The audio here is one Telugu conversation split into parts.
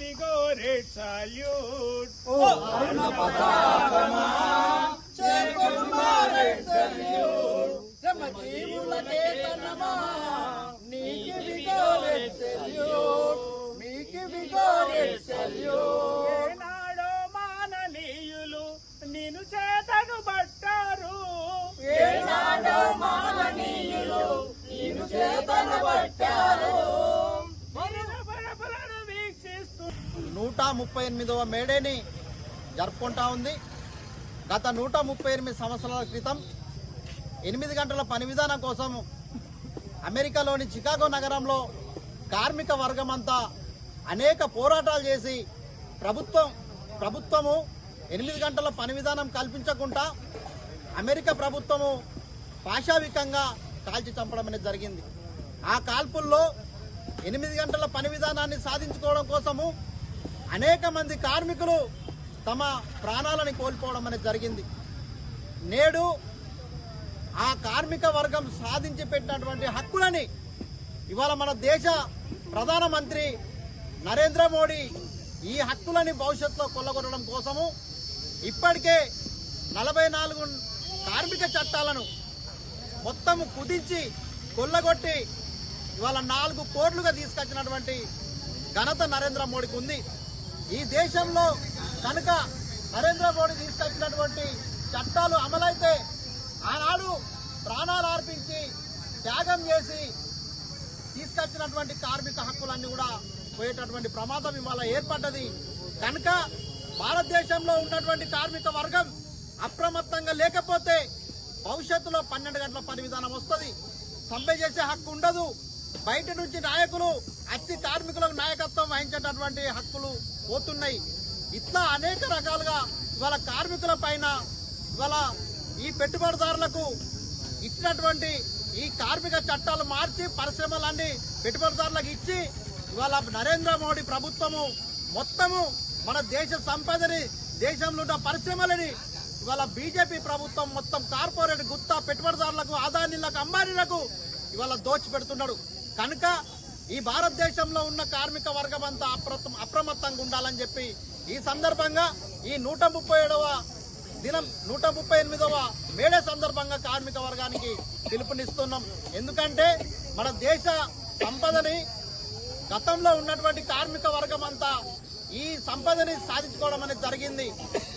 విగోరెడ్ సాల్యూట్. శ్రమజీవుల చేతనమా నీకు విగోరెడ్ సెల్యూట్. మీకు విగోరెడ్ సెల్యూట్. ఏనాడో మాననీయులు నిన్ను చేతను పట్టారు. ఏనాడో మాననీయులు నిన్ను చేతన పట్టారు. నూట ముప్పై ఎనిమిదవ మేడేని జరుపుకుంటా ఉంది. గత నూట ముప్పై ఎనిమిది సంవత్సరాల క్రితం ఎనిమిది గంటల పని విధానం కోసం అమెరికాలోని చికాగో నగరంలో కార్మిక వర్గం అంతా అనేక పోరాటాలు చేసి ప్రభుత్వం ప్రభుత్వము ఎనిమిది గంటల పని విధానం కల్పించకుండా అమెరికా ప్రభుత్వము పాశావికంగా కాల్చి చంపడం అనేది జరిగింది. ఆ కాల్పుల్లో ఎనిమిది గంటల పని విధానాన్ని సాధించుకోవడం కోసము అనేక మంది కార్మికులు తమ ప్రాణాలను కోల్పోవడం అనేది జరిగింది. నేడు ఆ కార్మిక వర్గం సాధించి పెట్టినటువంటి హక్కులని ఇవాళ మన దేశ ప్రధానమంత్రి నరేంద్ర మోడీ ఈ హక్కులని భవిష్యత్తులో కొల్లగొట్టడం కోసము ఇప్పటికే నలభై నాలుగు కార్మిక చట్టాలను మొత్తం కుదించి కొల్లగొట్టి ఇవాళ నాలుగు కోట్లుగా తీసుకొచ్చినటువంటి ఘనత నరేంద్ర మోడీకి ఉంది. ఈ దేశంలో కనుక నరేంద్ర మోడీ తీసుకొచ్చినటువంటి చట్టాలు అమలైతే ఆనాడు ప్రాణాలు అర్పించి త్యాగం చేసి తీసుకొచ్చినటువంటి కార్మిక హక్కులన్నీ కూడా పోయేటటువంటి ప్రమాదం ఇవాళ ఏర్పడ్డది. కనుక భారతదేశంలో ఉన్నటువంటి కార్మిక వర్గం అప్రమత్తంగా లేకపోతే భవిష్యత్తులో పన్నెండు గంటల పని విధానం వస్తుంది. సమ్మె చేసే హక్కు ఉండదు. బయట నుంచి నాయకులు అతి కార్మికులకు నాయకత్వం వహించేటటువంటి హక్కులు పోతున్నాయి. ఇట్లా అనేక రకాలుగా ఇవాళ కార్మికుల పైన ఇవాళ ఈ పెట్టుబడిదారులకు ఇచ్చినటువంటి ఈ కార్మిక చట్టాలు మార్చి పరిశ్రమలన్నీ పెట్టుబడిదారులకు ఇచ్చి ఇవాళ నరేంద్ర మోడీ ప్రభుత్వము మొత్తము మన దేశ సంపదని దేశంలో ఉన్న పరిశ్రమలని ఇవాళ బీజేపీ ప్రభుత్వం మొత్తం కార్పొరేట్ గుత్తా పెట్టుబడిదారులకు ఆదానీలకు అంబానీలకు ఇవాళ దోచిపెడుతున్నాడు. కనుక ఈ భారతదేశంలో ఉన్న కార్మిక వర్గం అంతా అప్రమ అప్రమత్తంగా ఉండాలని చెప్పి ఈ సందర్భంగా ఈ నూట ముప్పై ఏడవ దినం నూట ముప్పై ఎనిమిదవ మేడే సందర్భంగా కార్మిక వర్గానికి పిలుపునిస్తున్నాం. ఎందుకంటే మన దేశ సంపదని గతంలో ఉన్నటువంటి కార్మిక వర్గం అంతా ఈ సంపదని సాధించుకోవడం అనేది జరిగింది.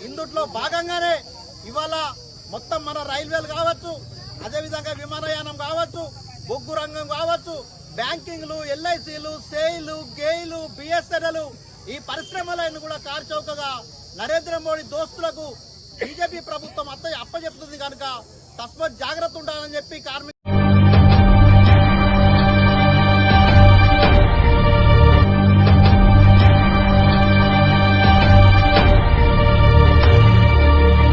ఇందుట్లో భాగంగానే ఇవాళ మొత్తం మన రైల్వేలు కావచ్చు బొగ్గు రంగం కావచ్చు. బ్యాంకింగ్లు ఎల్ఐసీలు సేయిలు గేయిలు బిఎస్ఎన్ఎల్ ఈ పరిశ్రమలను కూడా కార్చౌకగా నరేంద్ర మోడీ దోస్తులకు బీజేపీ ప్రభుత్వం అత్త అప్పచెప్తుంది కనుక తస్మత్ జాగ్రత్త ఉండాలని చెప్పి కార్మిక